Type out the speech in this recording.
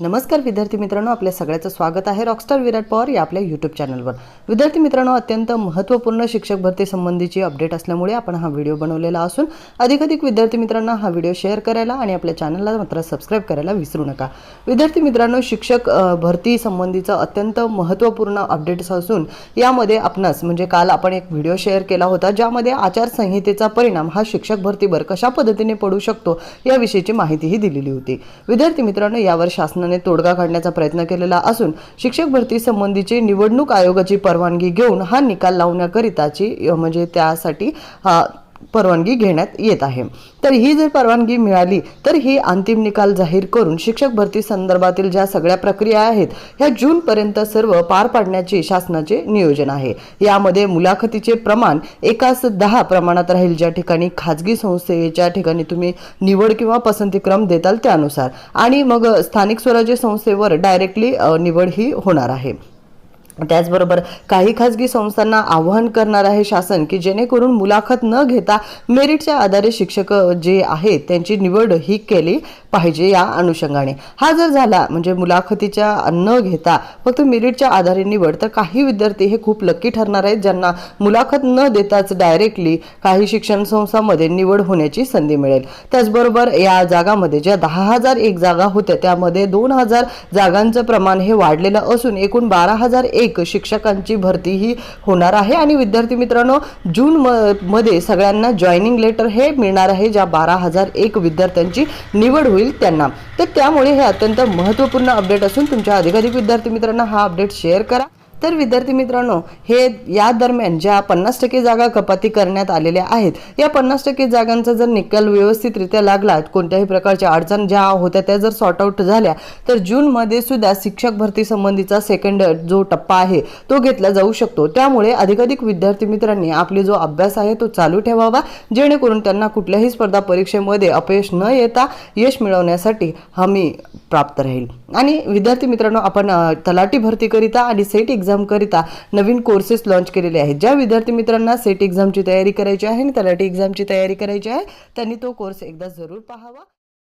नमस्कार विद्यार्थी मित्रांनो आपल्या सगळ्याचं स्वागत आहे रॉकस्टार विराट पवार या आपल्या यूट्यूब चॅनलवर विद्यार्थी मित्रांनो अत्यंत महत्त्वपूर्ण शिक्षक भरतीसंबंधीची अपडेट असल्यामुळे आपण हा व्हिडिओ बनवलेला असून अधिकाधिक विद्यार्थी मित्रांना हा व्हिडिओ शेअर करायला आणि आपल्या चॅनलला मात्र सबस्क्राईब करायला विसरू नका. विद्यार्थी मित्रांनो शिक्षक भरती संबंधीचं अत्यंत महत्त्वपूर्ण अपडेट्स असून यामध्ये आपणास म्हणजे काल आपण एक व्हिडिओ शेअर केला होता ज्यामध्ये आचारसंहितेचा परिणाम हा शिक्षक भरतीवर कशा पद्धतीने पडू शकतो याविषयीची माहितीही दिलेली होती. विद्यार्थी मित्रांनो यावर शासनाने तोडगा काढण्याचा प्रयत्न केलेला असून शिक्षक भरती संबंधीची निवडणूक आयोगाची परवानगी घेऊन हा निकाल लावण्याकरिताची म्हणजे त्यासाठी हा परवानगी घेण्यात येत आहे. तर ही जर परवानगी मिळाली तर ही अंतिम निकाल जाहीर करून शिक्षक भरती संदर्भातील ज्या सगळ्या प्रक्रिया आहेत ह्या जूनपर्यंत सर्व पार पाडण्याचे शासनाचे नियोजन आहे. यामध्ये मुलाखतीचे प्रमाण एकास दहा प्रमाणात राहील. ज्या ठिकाणी खाजगी संस्थेच्या ठिकाणी तुम्ही निवड किंवा पसंतीक्रम देताल त्यानुसार. आणि मग स्थानिक स्वराज्य संस्थेवर डायरेक्टली निवड ही होणार आहे. त्याचबरोबर काही खाजगी संस्थांना आवाहन करणार आहे शासन की जेणेकरून मुलाखत न घेता मेरिटच्या आधारे शिक्षक जे आहेत त्यांची निवड ही केली पाहिजे या अनुषंगाने. हा जर झाला म्हणजे मुलाखतीच्या न घेता फक्त मेरिटच्या आधारे निवड तर काही विद्यार्थी हे खूप लकी ठरणार आहेत ज्यांना मुलाखत न देताच डायरेक्टली काही शिक्षण संस्थांमध्ये निवड होण्याची संधी मिळेल. त्याचबरोबर या जागामध्ये ज्या दहा हजार एक जागा होत्या त्यामध्ये दोन हजार जागांचं प्रमाण हे वाढलेलं असून एकूण बारा हजार एक शिक्षकांची भरती ही होणार आहे. आणि विद्यार्थी मित्रांनो जून म- मध्ये सगळ्यांना जॉईनिंग लेटर हे मिळणार आहे ज्या बारा हजार एक विद्यार्थ्यांची निवड होईल त्यांना. तर त्यामुळे हे अत्यंत महत्त्वपूर्ण अपडेट असून तुमच्या अधिकाधिक विद्यार्थी मित्रांना हा अपडेट शेअर करा. तर विद्यार्थी मित्रांनो हे या दरम्यान ज्या पन्नास टक्के जागा कपाती करण्यात आलेल्या आहेत या पन्नास टक्के जागांचा जर निकाल व्यवस्थितरित्या लागला कोणत्याही प्रकारच्या अडचण ज्या होत्या त्या जर सॉर्ट आउट झाल्या तर जूनमध्ये सुद्धा शिक्षक भरती संबंधीचा सेकंड जो टप्पा आहे तो घेतला जाऊ शकतो. त्यामुळे अधिकाधिक विद्यार्थी मित्रांनी आपली जो अभ्यास आहे तो चालू ठेवावा जेणेकरून त्यांना कुठल्याही स्पर्धा परीक्षेमध्ये अपयश न येता यश मिळवण्यासाठी हमी प्राप्त राहील. आणि विद्यार्थी मित्रांनो आपण तलाटी तलाठी भरतीकरिता आणि सेट एक्झामकरिता नवीन कोर्सेस लॉन्च केलेले आहेत. ज्या विद्यार्थी मित्रांना सेट एक्झामची तयारी करायची आहे आणि तलाठी एक्झामची तयारी करायची आहे त्यांनी तो कोर्स एकदा जरूर पाहावा.